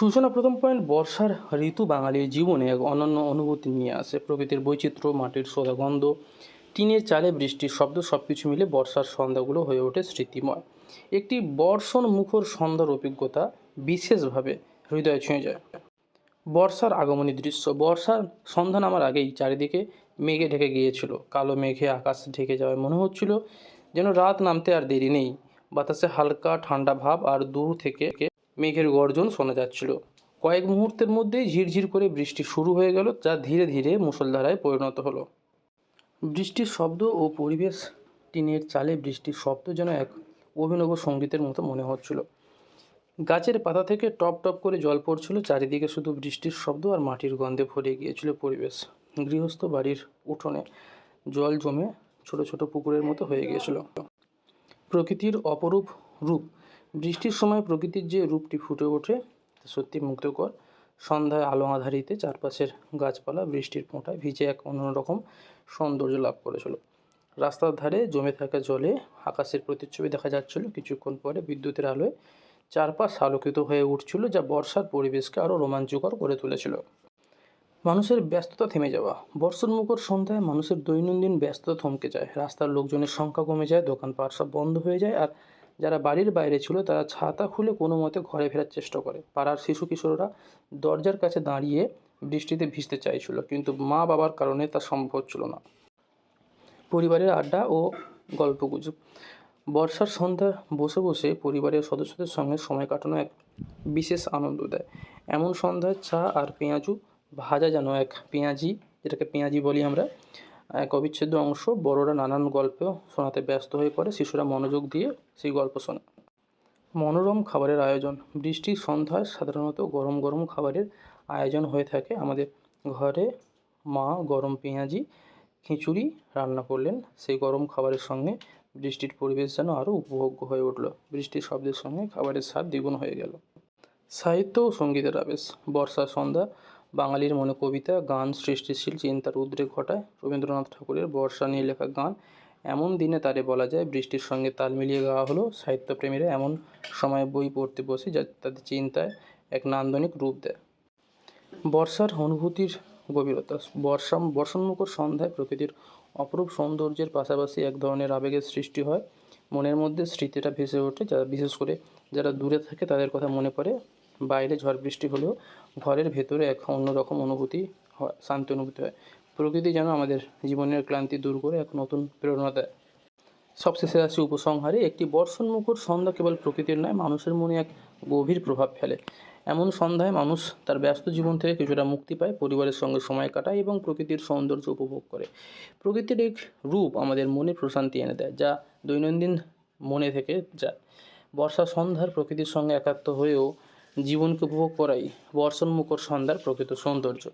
সূচনা প্রথম পয়েন্ট, বর্ষার ঋতু বাঙালির জীবনে এক অনন্য অনুভূতি নিয়ে আসে। প্রকৃতির বৈচিত্র্য, মাটির সোদা গন্ধ, টিনের চালে বৃষ্টির শব্দ সব কিছু মিলে বর্ষার সন্ধ্যাগুলো হয়ে ওঠে স্মৃতিময়। একটি বর্ষণ মুখর সন্ধ্যার অভিজ্ঞতা বিশেষভাবে হৃদয় ছুঁয়ে যায়। বর্ষার আগমনী দৃশ্য, বর্ষার সন্ধ্যা নামার আগেই চারিদিকে মেঘে ঢেকে গিয়েছিল। কালো মেঘে আকাশ ঢেকে যাওয়ায় মনে হচ্ছিল যেন রাত নামতে আর দেরি নেই। বাতাসে হালকা ঠান্ডা ভাব আর দূর থেকে মেঘের গর্জন শোনা যাচ্ছিল। কয়েক মুহূর্তের মধ্যেই ঝিরঝির করে বৃষ্টি শুরু হয়ে গেল, যা ধীরে ধীরে মুষলধারায় পরিণত হলো। বৃষ্টির শব্দ ও পরিবেশ, টিনের চালে বৃষ্টির শব্দ যেন এক অভিনব সঙ্গীতের মতো মনে হচ্ছিল। গাছের পাতা থেকে টপ টপ করে জল পড়ছিল, চারিদিকে শুধু বৃষ্টির শব্দ আর মাটির গন্ধে ভরে গিয়েছিল পরিবেশ। গৃহস্থ বাড়ির উঠোনে জল জমে ছোট ছোট পুকুরের মতো হয়ে গিয়েছিল। প্রকৃতির অপরূপ রূপ বৃষ্টির সময় প্রকৃতির যে রূপটি ফুটে ওঠে সত্যি মুগ্ধকর। সন্ধ্যায় আলো আধারিতে চারপাশের গাছপালা বৃষ্টির ফোঁটায় ভিজে এক অন্যরকম সৌন্দর্য লাভ করেছিল। রাস্তার ধারে জমে থাকা জলে আকাশের প্রতিচ্ছবি দেখা যাচ্ছিল। কিছুক্ষণ পরে বিদ্যুতের আলোয় চারপাশ আলোকিত হয়ে উঠছিল, যা বর্ষার পরিবেশকে আরও রোমাঞ্চকর করে তুলেছিল। মানুষের ব্যস্ততা থেমে যাওয়া। বর্ষণমুখর সন্ধ্যায় মানুষের দৈনন্দিন ব্যস্ততা থমকে যায়। রাস্তার লোকজনের সংখ্যা কমে যায়, দোকানপাট সব বন্ধ হয়ে যায় আর যারা বাড়ির বাইরে ছিল, তারা ছাতা খুলে কোনো মতে ঘরে ফেরার চেষ্টা করে। পাড়ার শিশু কিশোররা দরজার কাছে দাঁড়িয়ে বৃষ্টিতে ভিজতে চাইছিল, কিন্তু মা বাবার কারণে তা সম্ভব হচ্ছিল না। পরিবারের আড্ডা ও গল্পগুজব। বর্ষার সন্ধ্যা বসে বসে পরিবারের সদস্যদের সঙ্গে সময় কাটানো এক বিশেষ আনন্দ দেয়। এমন সন্ধ্যায় চা আর পেঁয়াজু ভাজা যেন এক পেঁয়াজি, যেটাকে পেঁয়াজি বলি আমরা এক অবিচ্ছেদ্য অংশ বড়রা নানান গল্প শোনাতে ব্যস্ত হয়ে পড়ে শিশুরা মনোযোগ দিয়ে সেই গল্প শোনে। মনোরম খাবারের আয়োজন। বৃষ্টির সন্ধ্যায় সাধারণত গরম গরম খাবারের আয়োজন হয়ে থাকে। আমাদের ঘরে মা গরম পেঁয়াজি, খিচুড়ি রান্না করলেন। সেই গরম খাবারের সঙ্গে বৃষ্টির পরিবেশ যেন আরও উপভোগ্য হয়ে উঠল। বৃষ্টির শব্দের সঙ্গে খাবারের স্বাদ দ্বিগুণ হয়ে গেল। সাহিত্য ও সঙ্গীতের আবেশ। বর্ষা সন্ধ্যা বাঙালির মনে কবিতা, গান, সৃষ্টিশীল চিন্তার উদ্রেক ঘটায়। রবীন্দ্রনাথ ঠাকুরের বর্ষা নিয়ে লেখা গান, এমন দিনে তারে বলা যায়, বৃষ্টির সঙ্গে তাল মিলিয়ে গাওয়া হলো সাহিত্যপ্রেমীরা এমন সময় বই পড়তে বসে যা তাদের চিন্তায় এক নান্দনিক রূপ দেয়। বর্ষার অনুভূতির গভীরতা বর্ষা বর্ষণমুখর সন্ধ্যায় প্রকৃতির অপরূপ সৌন্দর্যের পাশাপাশি এক ধরনের আবেগের সৃষ্টি হয়। মনের মধ্যে স্মৃতিটা ভেসে ওঠে যা, বিশেষ করে যারা দূরে থাকে তাদের কথা মনে পড়ে। বাইরে ঝড় বৃষ্টি হলেও ঘরের ভেতরে এক অন্যরকম অনুভূতি হয়, শান্তি অনুভূতি হয়। প্রকৃতি যেন আমাদের জীবনের ক্লান্তি দূর করে এক নতুন প্রেরণা দেয়। সবশেষে আসি উপসংহারে, একটি বর্ষণমুখর সন্ধ্যা কেবল প্রকৃতির নয়, মানুষের মনে এক গভীর প্রভাব ফেলে। এমন সন্ধ্যায় মানুষ তার ব্যস্ত জীবন থেকে কিছুটা মুক্তি পায়, পরিবারের সঙ্গে সময় কাটায় এবং প্রকৃতির সৌন্দর্য উপভোগ করে। প্রকৃতির এক রূপ আমাদের মনে প্রশান্তি এনে দেয়, যা দৈনন্দিন মনে থেকে যায়। বর্ষা সন্ধ্যার প্রকৃতির সঙ্গে একাত্ম হয়েও জীবনকে উপভোগ করাই বর্ষণমুখর সন্ধ্যার প্রকৃত সৌন্দর্য।